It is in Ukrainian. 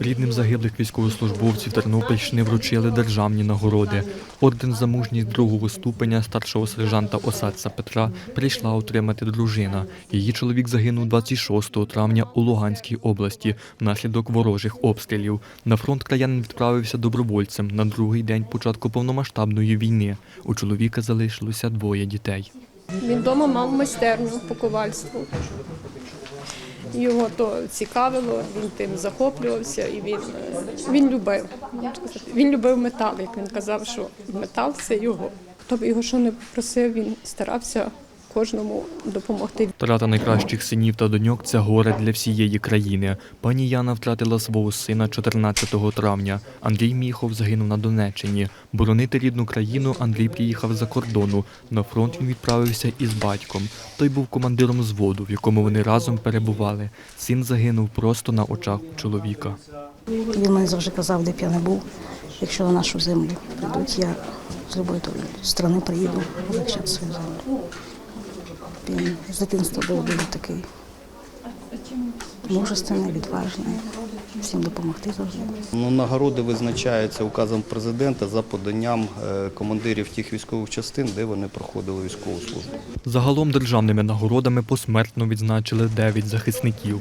Рідним загиблих військовослужбовців Тернопільщини вручили державні нагороди. Орден за мужність другого ступеня старшого сержанта Осадця Петра прийшла отримати дружина. Її чоловік загинув 26 травня у Луганській області внаслідок ворожих обстрілів. На фронт краянин відправився добровольцем на другий день початку повномасштабної війни. У чоловіка залишилося двоє дітей. Він вдома мав майстерню по ковальству. Його то цікавило, він тим захоплювався і він, він любив. Він любив метал, як він казав, що метал це його. Хто б його що не просив, він старався кожному допомогти. Втрата найкращих синів та доньок це горе для всієї країни. Пані Яна втратила свого сина 14 травня. Андрій Міхов загинув на Донеччині. Боронити рідну країну Андрій приїхав за кордону. На фронт він відправився із батьком. Той був командиром взводу, в якому вони разом перебували. Син загинув просто на очах у чоловіка. Він мені завжди казав, де б я не був. Якщо на нашу землю прийдуть, я з любої сторони приїду захищати свою землю. Він з дитинства був дуже такий мужественний, відважний, всім допомогти завжди. Ну, нагороди визначаються указом президента за поданням е, командирів тих військових частин, де вони проходили військову службу. Загалом державними нагородами посмертно відзначили 9 захисників.